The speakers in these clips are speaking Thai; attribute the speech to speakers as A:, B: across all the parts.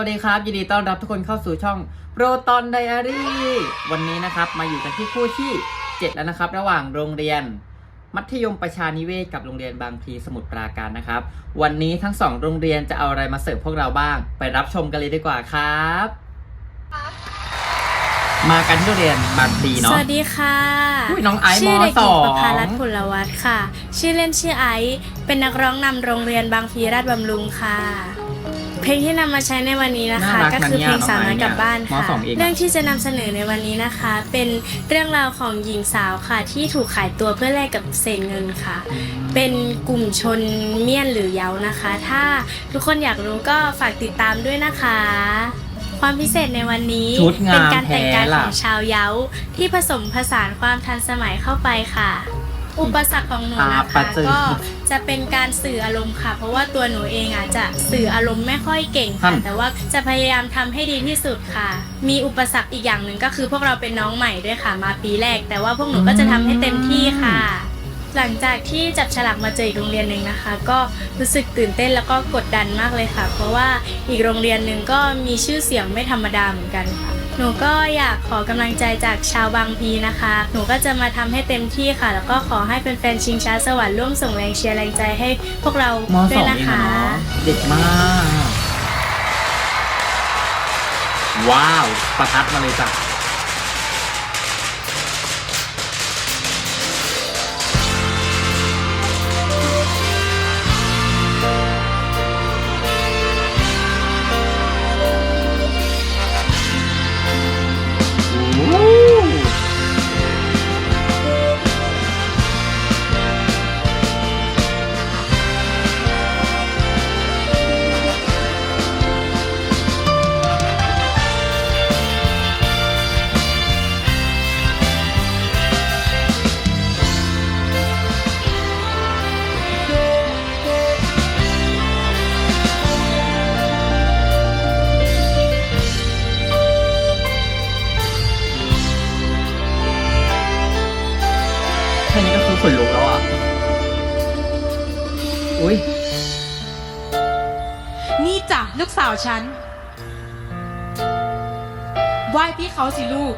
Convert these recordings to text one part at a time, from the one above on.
A: วัสดีครับ ยินดีต้อนรับทุกคนเข้าสู่ช่อง Proton Diary วันนี้นะครับมาอยู่กันที่คู่ที่ 7 แล้วนะครับ ระหว่างโรงเรียน มัธยมประชานิเวศกับโรงเรียนบางพลีสมุทรปราการนะครับ วันนี้ทั้งสองโรงเรียนจะเอาอะไรมาเสิร์ฟพวกเราบ้าง ไปรับชมกันเลยดีกว่าครับ มากันที่โรงเรียนบางพลี
B: ส
A: เนาะ
B: วัสดีค่ะ
A: อุ้ยน้องไอซ์
B: ชื่อเด็กห
A: ม
B: ญิ
A: ส
B: ง
A: อง
B: ประภารัตน์ผลวัตรค่ะ ชื่อเล่นชื่อไอซ์เป็นนักร้องนำโรงเรียนบางพลีราชบำรุงค่ะ เพลงที่นำมาใช้ในวันนี้นะคะ
A: น่ารัก
B: ก็
A: นะ
B: คือ
A: เนี่ย
B: เพลงสาวน้อย
A: น้องไอซ์
B: กลับบ้าน
A: เนี่ย
B: ค่ะ
A: มสองเอง
B: เรื่องที่จะนำเสนอในวันนี้นะคะ เป็นเรื่องราวของหญิงสาวค่ะ ที่ถูกขายตัวเพื่อแลกกับเศษเงินค่ะ เป็นกลุ่มชนเมียนหรือเยานะคะ ถ้าทุกคนอยากรู้ก็ฝากติดตามด้วยนะคะ ความพิเศษในวันนี้
A: ชุดงาม
B: เป็นการแต่งกาย
A: แท้
B: ข
A: ล่ะ
B: องชาวเยาที่ผสมผสานความทันสมัยเข้าไปค่ะ อุปสรรคของหนูนะ
A: อ่าปะ
B: คะ
A: เจิง
B: ก็จะเป็นการสื่ออารมณ์ค่ะ เพราะว่าตัวหนูเองอะจะสื่ออารมณ์ไม่ค่อยเก่ง
A: ท่า
B: ค่ะ
A: น
B: แต่ว่าจะพยายามทำให้ดีที่สุดค่ะ มีอุปสรรคอีกอย่างหนึ่งก็คือพวกเราเป็นน้องใหม่ด้วยค่ะ มาปีแรก แต่ว่าพวกหนูก็จะทำให้เต็มที่ค่ะ หลังจากที่จับฉลากมาเจออีกโรงเรียนหนึ่งนะคะ ก็รู้สึกตื่นเต้นแล้วก็กดดันมากเลยค่ะ เพราะว่าอีกโรงเรียนหนึ่งก็มีชื่อเสียงไม่ธรรมดาเหมือนกันค่ะ หนูก็อยากขอกำลังใจจากชาวบางพีนะคะ หนูก็จะมาทำให้เต็มที่ค่ะ แล้วก็ขอให้แฟนๆชิงช้าสวรรค์ร่วมส่งแรงเชียร์แรงใจให้พวกเรา
A: ม
B: ด้
A: ส
B: ว
A: อยง
B: นะ
A: เอง
B: คะ
A: อะเนาะเด็กมาก ว้าว ประทัดมาเลยจ้ะ
C: สิลูก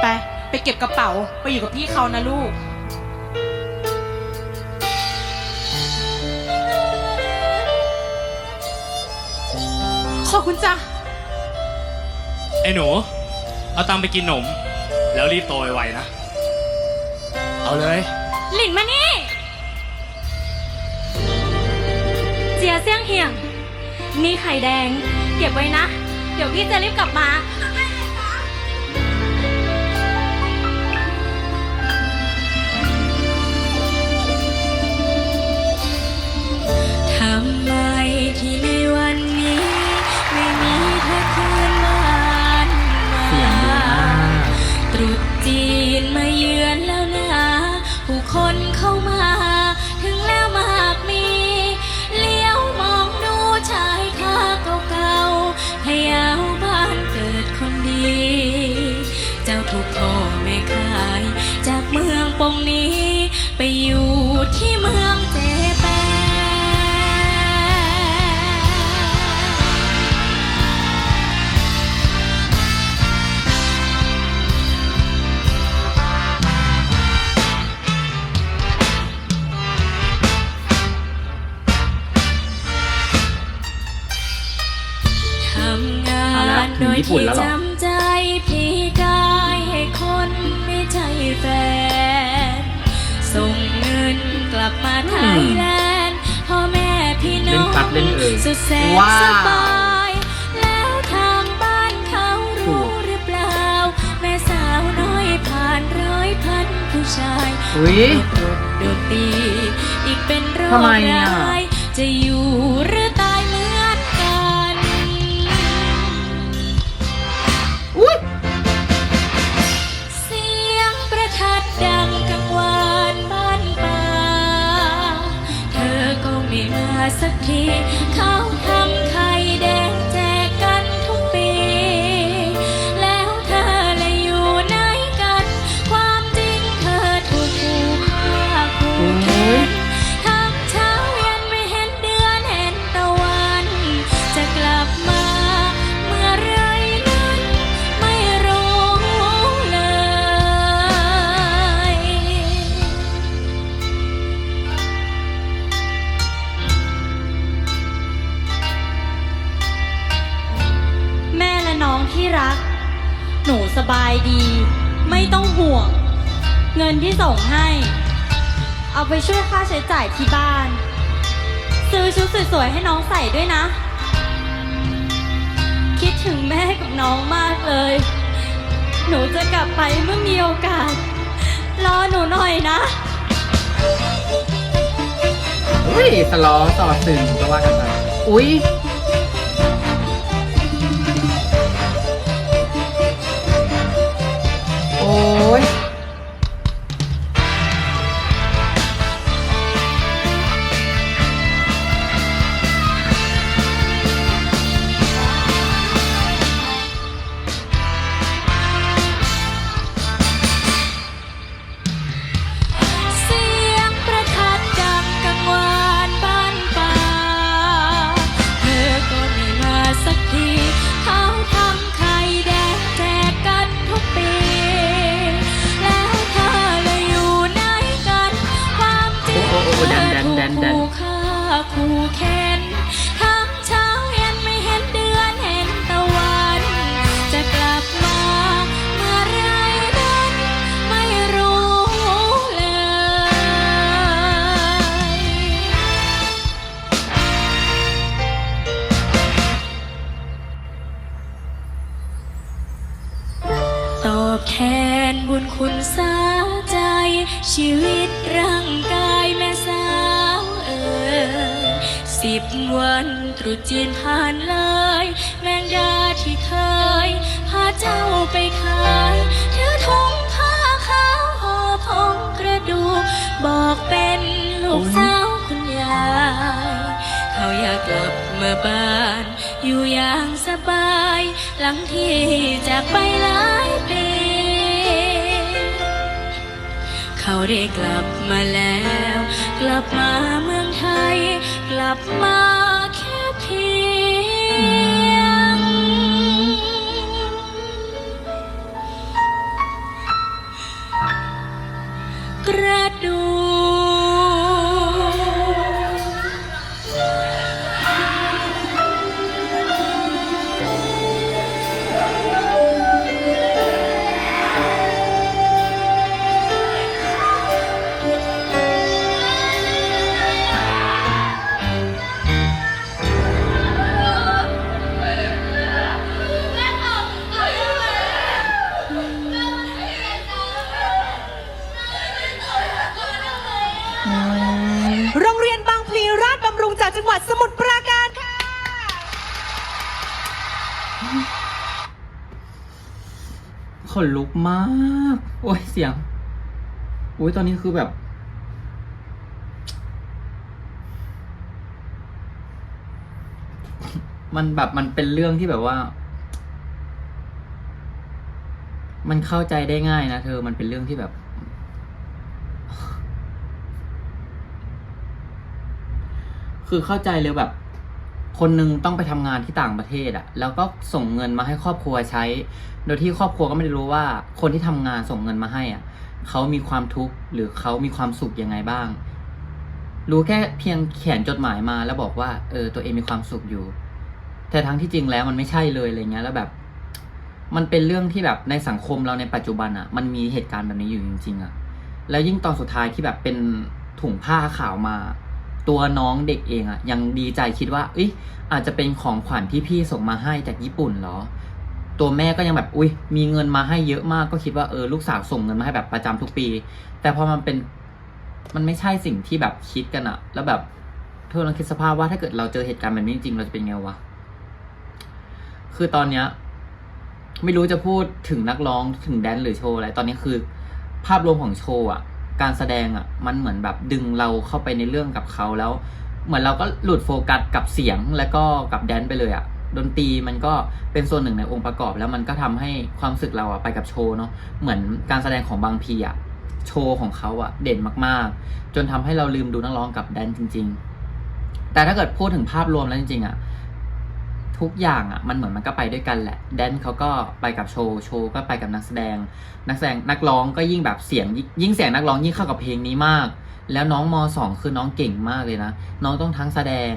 C: ไป ไปเก็บกระเป๋าไปอยู่กับพี่เขานะลูกขอบคุณจ้ะ
D: ไอ้หนู เอาตังค์ไปกินหนม แล้วรีบโตไวๆนะ เอาเลย
B: หลินมานี่ เจียเสี่ยงเหี่ยง นี่ไข่แดง เก็บไว้นะ เดี๋ยวพี่จะรีบกลับมาทำไมที่ในวันนี้ ไม่มีเธอคืนบ้านมา
A: เสียงดีมาก
B: ตรุษจีนมาเยือน ที่เมืองเจแปทำงา
A: เอาแล้ว
B: นโดย
A: ญี่ปุ่น
B: ที่
A: แล้วหรอ
B: จำใจพี่กายให้คนไม่ใช่แฟน ส่งเงินกลับมาไทยแลนด์พ่อแม่พี่น้
A: เล่
B: อนง
A: พัดเล่นเอ่ย
B: สุดแสน
A: ว้าว
B: สบายแล้วทางบ้านเขารู้หรือเปล่า แม่สาวน้อยผ่านร้อยพันผู้ชาย
A: อุ้ย
B: โดดโดดตีอีกเป็นโรค
A: ทำไมอะ
B: ร้ายจะอยู่หรือ สักทีเขาทำค่ะ ที่ส่งให้ เอาไปช่วยค่าใช้จ่ายที่บ้าน ซื้อชุดสวยๆให้น้องใส่ด้วยนะ คิดถึงแม่กับน้องมากเลย หนูจะกลับไปเมื่อมีโอกาส รอหนูหน่อยนะ
A: อุ้ยสลอต่อตึงก็ว่ากันไปอุ้ย อ
B: บแทนบุญคุณสาใจ ชีวิตร่างกายแม่สาวเอ๋สิบวันตรุษจีนผ่านเลย แมงดาที่เคย พาเจ้าไปขายถือถุงผ้าขาวห่อพงกระดูกบอกเป็นลูกสาวคุณยาย เขาอยากกลับมาบ้าน อยู่อย่างสบาย หลังที่จากไปหลายปี เขาได้กลับมาแล้ว กลับมาเมืองไทย กลับมา
C: โรงเรียนบางพลีราชบำรุงจากจังหวัดสมุทรปราการค่ะ
A: ขนลุกมาก โอ้ยเสียง โอ้ยตอนนี้คือแบบ มันแบบมันเป็นเรื่องที่แบบว่า มันเข้าใจได้ง่ายนะเธอ มันเป็นเรื่องที่แบบ คือเข้าใจเลยแบบ คนหนึงต้องไปทำงานที่ต่างประเทศอะแล้วก็ส่งเงินมาให้ครอบครัวใช้ โดยที่ครอบครัวก็ไม่ได้รู้ว่า คนที่ทำงานส่งเงินมาให้อะเขามีความทุกข์หรือเขามีความสุขยังไงบ้าง รู้แค่เพียงเขียนจดหมายมา แล้วบอกว่าเออตัวเองมีความสุขอยู่ แต่ทั้งที่จริงแล้วมันไม่ใช่เลยอะไรเงี้ยแล้วแบบ มันเป็นเรื่องที่แบบในสังคมเราในปัจจุบันอะมันมีเหตุการณ์แบบนี้อยู่จริงๆอะแล้วยิ่งตอนสุดท้ายที่แบบเป็นถุงผ้าขาวมา ตัวน้องเด็กเองอะยังดีใจคิดว่าเอ้ยอาจจะเป็นของขวัญที่พี่ส่งมาให้จากญี่ปุ่นเหรอ ตัวแม่ก็ยังแบบอุ้ยมีเงินมาให้เยอะมากก็คิดว่าเออลูกสาวส่งเงินมาให้แบบประจำทุกปี แต่พอมันเป็นมันไม่ใช่สิ่งที่แบบคิดกันอะแล้วแบบเธอลองคิดสภาพว่าถ้าเกิดเราเจอเหตุการณ์แบบนี้จริงเราจะเป็นไงวะคือตอนเนี้ยไม่รู้จะพูดถึงนักร้องถึงแดนหรือโชว์อะไร ตอนนี้คือ ภาพรวมของโชว์อะ การแสดงอะมันเหมือนแบบดึงเราเข้าไปในเรื่องกับเขาแล้ว เหมือนเราก็หลุดโฟกัสกับเสียงแล้วก็กับแดนไปเลยอะดนตรีมันก็เป็นส่วนหนึ่งในองค์ประกอบ แล้วมันก็ทำให้ความรู้สึกเราอะไปกับโชว์เนาะเหมือนการแสดงของบางพีอะโชว์ของเขาอะเด่นมากๆ จนทำให้เราลืมดูนักร้องกับแดนจริง ๆ แต่ถ้าเกิดพูดถึงภาพรวมแล้วจริงๆอะ ทุกอย่างอะมันเหมือนมันก็ไปด้วยกันแหละแดนเขาก็ไปกับโชว์โชว์ก็ไปกับนักแสดง นักแสดงนักร้องก็ยิ่งแบบเสียง ยิ่งเสียงนักร้องยิ่งเข้ากับเพลงนี้มาก แล้วน้องมสองคือน้องเก่งมากเลยนะน้องต้องทั้งแสดง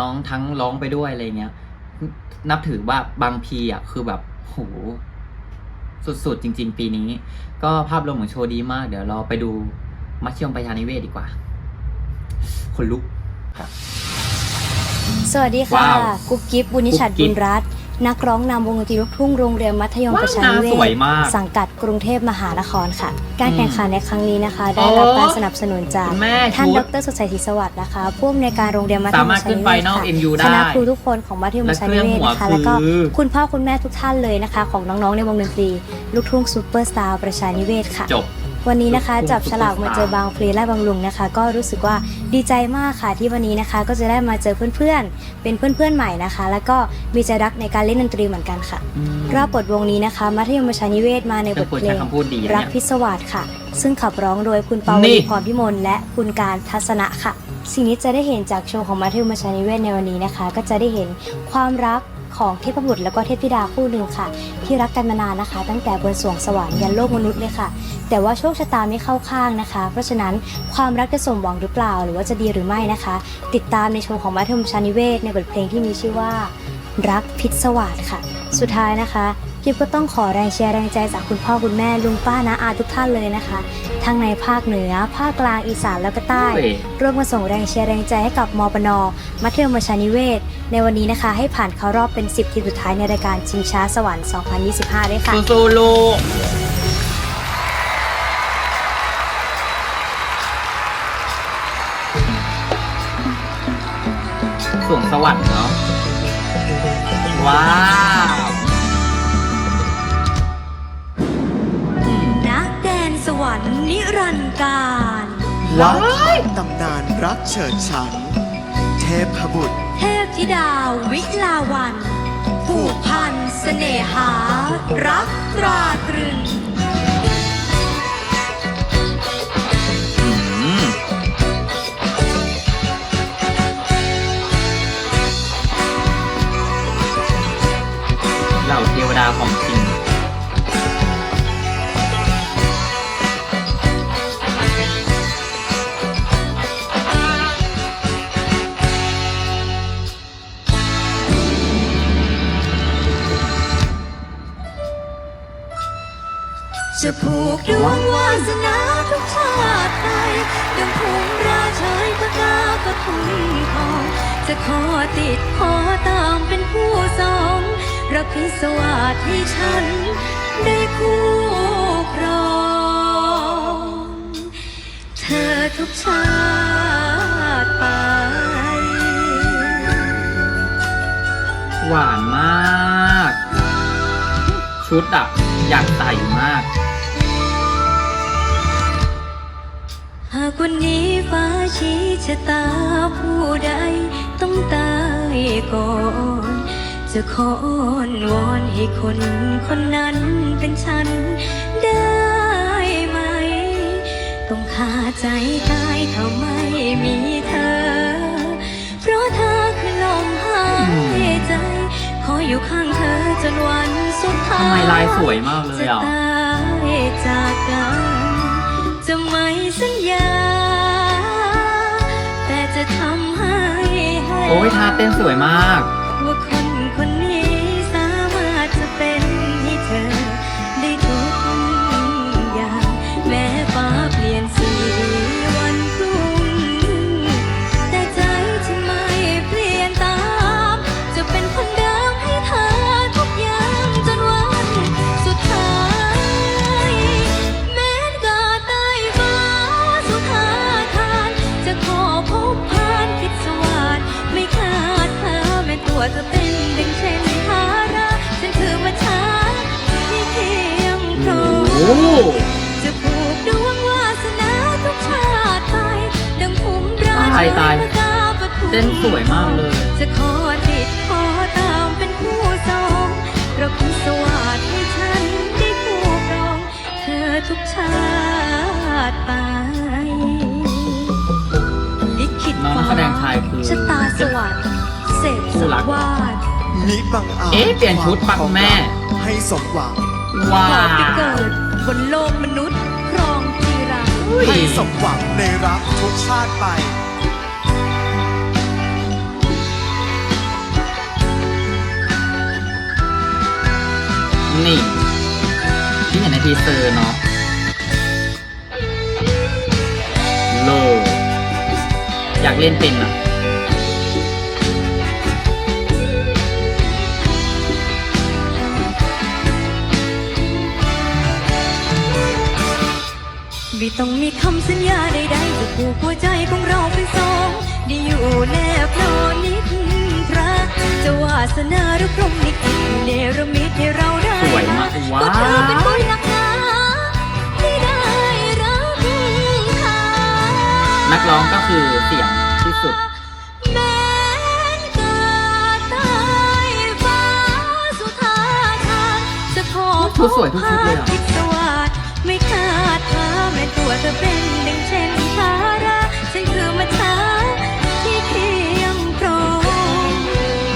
A: น้องทั้งร้องไปด้วยอะไรเงี้ยนับถือว่าบางพีอะคือแบบโหสุดๆจริง ๆ ปีนี้ ก็ภาพรวมของโชว์ดีมาก เดี๋ยวเราไปดูมัธยมประชานิเวศดีกว่า คนลุกครับ
E: สวัสดีค่ะ
A: ว้าว
E: กุ๊บกิ๊บบุญนิชัด
A: กุ๊บกิ๊
E: บุ
A: บ
E: ญรัตน์นักร้องนำวงดนตรีลูกทุ่งโรงเรียนมัธยม
A: ว้าว
E: ประชานิเว
A: หน้าสวย
E: ศ
A: มาก
E: สังกัดกรุงเทพมหานครค่ะ การ
A: อืม
E: แข่งขันในครั้งนี้นะคะ ได้
A: โอ้
E: รับการสนับสนุนจาก
A: คุณแม่
E: ท่าน
A: ชุ
E: ด
A: ด
E: รสดใสศรีสวัสดิ์นะคะผู้อำนวยการโรงเรียนมัธยม
A: สามารถ
E: ประชา
A: ขึ้น
E: นิ
A: ไป
E: เวศ
A: นอก
E: ค่ะ
A: MU ได้
E: คณะครูทุกคนของมัธยมประชานิเวศนะคะ
A: และ
E: แล้ว
A: เครื่องหัว
E: ก็
A: คือ
E: คุณพ่อคุณแม่ทุกท่านเลยนะคะ ของน้องๆในวงดนตรีลูกทุ่งซูเปอร์สตาร์ประชานิเวศค่ะ
A: จบ
E: วันนี้นะคะ
A: ลูกทุ่ง
E: จับฉลากมาเจอบางพลีและบางลุงนะคะ ก็รู้สึกว่าดีใจมากค่ะที่วันนี้นะคะ ก็จะได้มาเจอเพื่อนๆ เป็นเพื่อนๆใหม่นะคะ แล้วก็มีใจรักในการเล่นดนตรีเหมือนกันค่ะ
A: อืม
E: รอบบทวงนี้นะคะ มัธยมประชานิเวศมาในบ
A: เป็น
E: ท
A: คน
E: เพล
A: ใช้
E: ง
A: คำพูดดีนะ
E: รัก
A: เนี่ย
E: พิศวาสค่ะ ซึ่งขับร้องโดยคุณปาว
A: นี่
E: ลีพรพิมลและคุณการทัศนะค่ะ สิ่งนี้จะได้เห็นจากโชว์ของมัธยมประชานิเวศในวันนี้นะคะ ก็จะได้เห็นความรัก ของเทพบุตรและก็เทพธิดาคู่หนึ่งค่ะ ที่รักกันมานานนะคะ ตั้งแต่บนสวงสวรรค์ยันโลกมนุษย์เลยค่ะ แต่ว่าโชคชะตาไม่เข้าข้างนะคะ เพราะฉะนั้นความรักจะสมหวังหรือเปล่า หรือว่าจะดีหรือไม่นะคะ ติดตามในโชว์ของมัธยมชานิเวศในบทเพลงที่มีชื่อว่า รักพิศวาสค่ะ สุดท้ายนะคะ กิฟก็ต้องขอแรงเชียร์แรงใจจากคุณพ่อคุณแม่ลุงป้านาอาทุกท่านเลยนะคะ ทั้งในภาคเหนือ ภาคกลางอีสานและก็ใต้
A: เว้ย
E: ร่วมมาส่งแรงเชียร์แรงใจให้กับมปนมัธยมประชานิเวศ ในวันนี้นะคะ ให้ผ่านเข้ารอบเป็น 10 ทีมสุดท้ายในรายการชิงช้าสวรรค์ 2025 ด้วยค่ะ
A: สู้ๆลูกสวงสวรรค์เนาะว้า
E: นิรันดร์การ
A: ว้าย
F: ตำนานรักเฉิดฉัน เทพบุตร
E: เทพธิดาวิลาวันผูกพันเสน่หา รักตราตรึง
A: อืมเหล่าเทวดาของจริง
E: จะขอติดขอตามเป็นผู้สองรักพิสวาสให้ฉัน ได้คู่ครอง เธอทุกชาติไป
A: หวานมาก ชุดอะอยากใส่มาก
E: หากวันนี้ฟ้าชี้ชะตาผู้ใด ต้องตายก่อน จะขออ้อนวอนให้คนคนนั้นเป็นฉันได้ไหม ต้องขาดใจตายถ้าไม่มีเธอ เพราะเธอคือลมหายใจ ขออยู่ข้างเธอจนวันสุดท้าย
A: ทำไมลายสวยมากเลย
E: จะ
A: อะ
E: ตายจากกัน จะไม่สัญญา แต่จะทำให้เห็น
A: โอ้ยท่าเต้นสวยมาก
E: แม้ตัวจะเป็นดังเช่นภาระฉันคือมาช้าที่เพียงพร้อ
A: โอ้
E: มจะผูกดวงวาสนาทุกชาติไปดังภูมิรา
A: ตายตาย
E: พระกาปทุม
A: เต้นสวยมากเลย
E: จะขอติดขอตามเป็นผู้สองเราคุณสวัสดิ์ให้ฉันได้คู่ครอง เธอทุกชาติไปลิขิต
A: น้อง
E: ฟ้า
A: นักแสดงชายคือ
E: ชะตาสวรรค์ เศษส
A: คู่รัก
E: วาด
F: มิบังอาจ
A: เอ๊ะเปลี่ยนชุดปะคุณแม่
F: ให้สมหวัง
A: ว้า
E: ขอไป
A: ว
E: เกิดบนโลกมนุษย์ครองจีรัง
A: อุ้ย
F: ให้สมหวังในรักทุกชาติไป
A: นี่ ทีเซอร์เนาะเลออยากเล่นเป็นอะ
G: ไม่ต้องมีคำสัญญาใดๆจะผูกหัวใจของเราเป็นสองได้อยู่แนบนอนนิทราจะวาสนาหรือพรหมลิขิตเนรมิตให้เราได้
A: สวยมากว้าว
G: ก็เธอเป็นบุญนักหนาที่ได้รักเขา
A: นักร้องก็คือเสียงที่สุด
G: แม้นกาตายฟ้าสุธาทานจะขอ
A: ชุดสวยทุกชุดเลยอะ
G: แม้ตัวเธอเป็นดังเช่นทาราฉันคือมาช้าที่เพียงตรง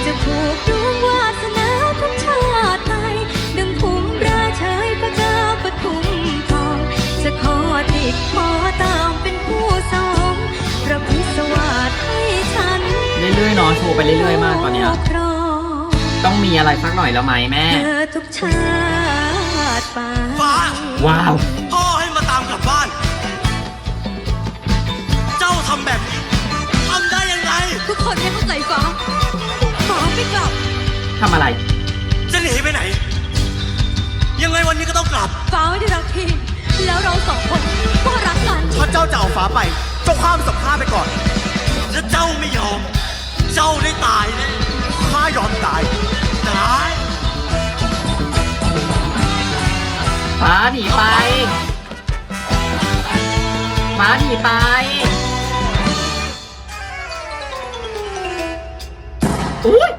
G: จะผูกดวงวาสนาของชาติไทยดังภูมิราชายประกาปทุมทอง จะขอติดหมอตามเป็นผู้สองพระพิศวาสให้ฉัน
A: เรื่อยๆเนาะโชว์ไปเรื่อยๆมากตอนเนี้ย
G: ครอง
A: ต้องมีอะไรสักหน่อยแล้วไหมแม่
G: เธอทุกชาติไป
F: ฟ้า
A: ว้าว
F: พ่อ ทำแบบนี้ทำได้ยังไง
G: ทุกคนไม่เข้าใจฟ้าฟ้าไม่กลับ
A: ทำอะไร
F: จะหนีไปไหน ยังไงวันนี้ก็ต้องกลับ
G: ฟ้าไม่ได้รักพี่ แล้วเราสองคนก็รักกัน
F: ถ้าเจ้าจะเอาฟ้าไป เจ้าข้ามสัมภาษณ์ไปก่อน ถ้าเจ้าไม่ยอม เจ้าได้ตายแน่ข้ายอมตายตาย
A: ฟ้าหนีไป ฟ้าหนีไป อุ้ย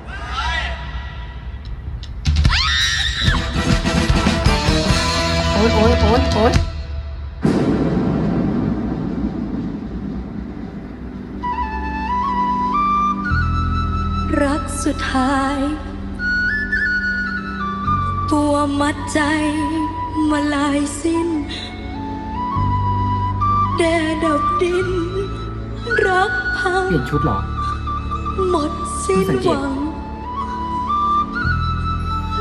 A: โอ๊ยโอ๊ยโอ๊ยโอ๊ย
G: รักสุดท้าย ตัวมัดใจมาลายสิ้น แดดับดิน รักพัง
A: เปลี่ยนชุดเหรอ
G: หมด สิ้นหวัง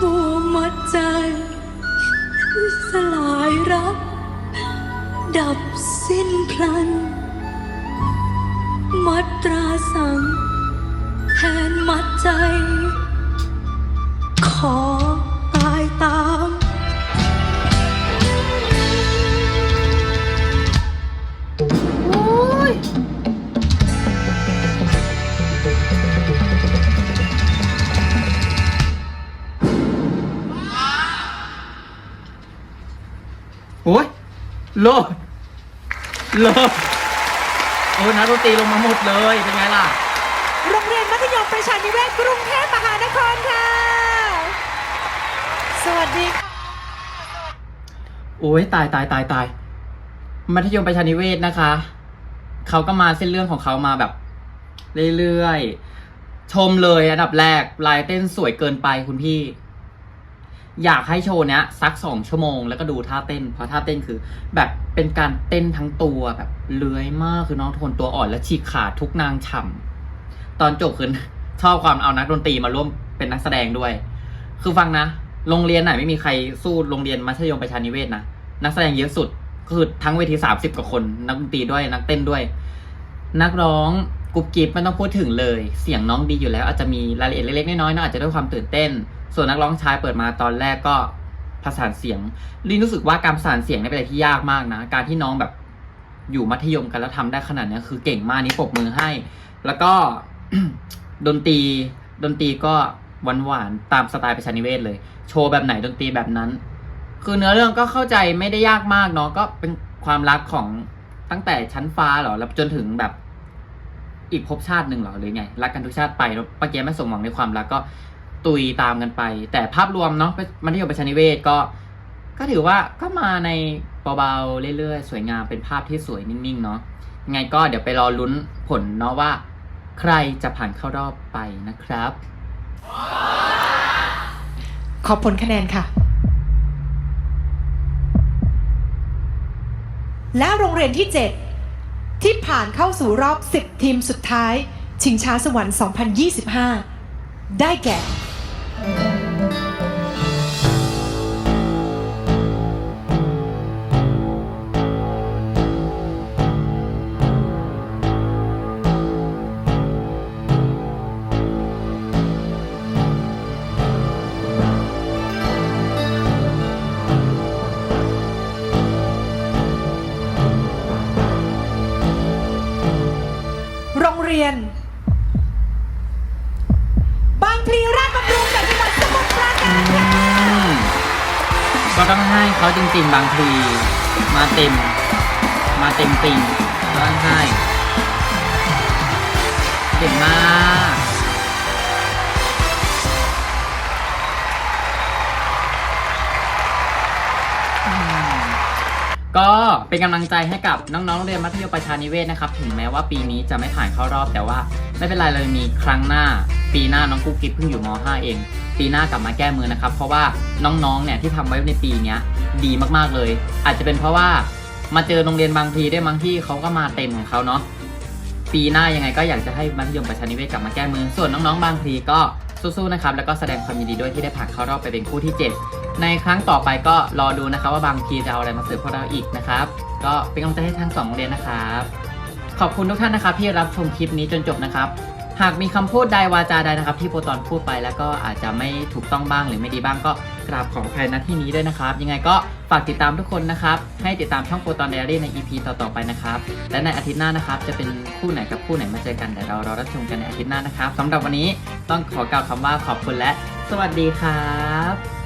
G: บัวมัดใจ สลายรัก ดับสิ้นพลัน มัตราสังแทนมัดใจ
A: ลดโลดโอ้ยนักดนตรีลงมาหมดเลยเป็นไงล่ะ
C: โรงเรียนมัธยมประชานิเวศกรุงเทพมหานครค่ะ สวัสดีค่ะ
A: โอ้ยตายตายตายตายมัธยมประชานิเวศนะคะ เขาก็มาเส้นเรื่องของเขามาแบบ เรื่อยๆ ชมเลยอันดับแรกลายเต้นสวยเกินไปคุณพี่ อยากให้โชว์เนี้ยสักสองชั่วโมงแล้วก็ดูท่าเต้น เพราะท่าเต้นคือ แบบเป็นการเต้นทั้งตัวแบบเลื้อยมากคือน้องทนตัวอ่อนและฉีกขาดทุกนางฉ่ำตอนจบคือชอบความเอานักดนตรีมาร่วมเป็นนักแสดงด้วย คือฟังนะ โรงเรียนไหนไม่มีใครสู้โรงเรียนมัธยมประชานิเวศนะนักแสดงเยอะสุดก็คือทั้งเวทีสามสิบกว่าคน นักดนตรีด้วยนักเต้นด้วย นักร้องกรุ๊ปกิ๊บไม่ต้องพูดถึงเลย เสียงน้องดีอยู่แล้ว อาจจะมีรายละเอียดเล็กๆน้อยๆนะอาจจะด้วยความตื่นเต้น ส่วนนักร้องชายเปิดมาตอนแรกก็ประสานเสียงลินรู้สึกว่าการประสานเสียงเนี่ยเป็นอะไรที่ยากมากนะ การที่น้องแบบอยู่มัธยมกันแล้วทำได้ขนาดนี้คือเก่งมากนี่ปรบมือให้ แล้วก็ดนตรีดนตรีก็หวานหวานๆตามสไตล์ประชานิเวศเลย โชว์แบบไหนดนตรีแบบนั้น คือเนื้อเรื่องก็เข้าใจไม่ได้ยากมากเนาะก็เป็นความรักของตั้งแต่ชั้นฟ้าเหรอแล้วจนถึงแบบอีกภพชาติหนึ่งเหรอหรือไงรักกันทุกชาติไปแล้วปะเกียไม่สมหวังในความรักก็ ตุยตามกันไป แต่ภาพรวมเนาะมัธยมประชานิเวศก็ ก็ถือว่าก็มาในเบาๆเรื่อยๆ สวยงามเป็นภาพที่สวยนิ่งๆเนาะงไงก็เดี๋ยวไปรอลุ้นผลเนาะว่า ใครจะผ่านเข้ารอบไปนะครับ
C: ขอบผลคะแนนค่ะ และโรงเรียนที่ 7 ที่ผ่านเข้าสู่รอบ 10 ทีมสุดท้าย ชิงช้าสวรรค์ 2025 ได้แก่ โรงเรียนางพลีราชบำรุงจา
A: ก
C: จังหวัดสมุทรปราการ
A: ก็ต้องให้เขาจริง ๆ บางพลีมาเต็ม มาเต็มปิงต้องให้เก่งมาก ก็เป็นกำลังใจให้กับน้องๆโรงเรียนมัธยมประชานิเวศนะครับ ถึงแม้ว่าปีนี้จะไม่ผ่านเข้ารอบ แต่ว่าไม่เป็นไรเลยมีครั้งหน้า ปีหน้าน้องกุ๊กกิ๊บเพิ่งอยู่ม .5 เอง ปีหน้ากลับมาแก้มือนะครับ เพราะว่าน้องๆเนี่ยที่ทำไว้ในปีเนี้ยดีมากๆเลย อาจจะเป็นเพราะว่ามาเจอโรงเรียนบางพลีได้วยมั้งที่เขาก็มาเต็มของเขาเนาะปีหน้ายังไงก็อยากจะให้มัธยมประชานิเวศกลับมาแก้มือ ส่วนน้องๆบางพลีก็สู้ๆนะครับ แล้วก็แสดงความยินดีด้วยที่ได้ผ่านเข้ารอบไปเป็นคู่ที่ 7 ในครั้งต่อไปก็รอดูนะครับว่าบางพีจะเอาอะไรมาเสิร์ฟพวกเราอีกนะครับ ก็เป็นกำลังใจให้ทั้งสองโรงเรียนนะครับ ขอบคุณทุกท่านนะครับที่รับชมคลิปนี้จนจบนะครับ หากมีคำพูดใดวาจาใดนะครับ ที่โปรตอนพูดไปแล้วก็อาจจะไม่ถูกต้องบ้างหรือไม่ดีบ้างก็กราบขออภัยณที่นี้ด้วยนะครับ ยังไงก็ฝากติดตามทุกคนนะครับ ให้ติดตามช่องโปรตอนไดอารี่ใน EP ต่อๆไปนะครับ และในอาทิตย์หน้านะครับ จะเป็นคู่ไหนกับคู่ไหนมาเจอกันเดี๋ยวเรารอรับชมกันในอาทิตย์หน้านะครับสำหรับวันนี้ต้องขอกล่าวคำว่าขอบคุณและ สวัสดีครับ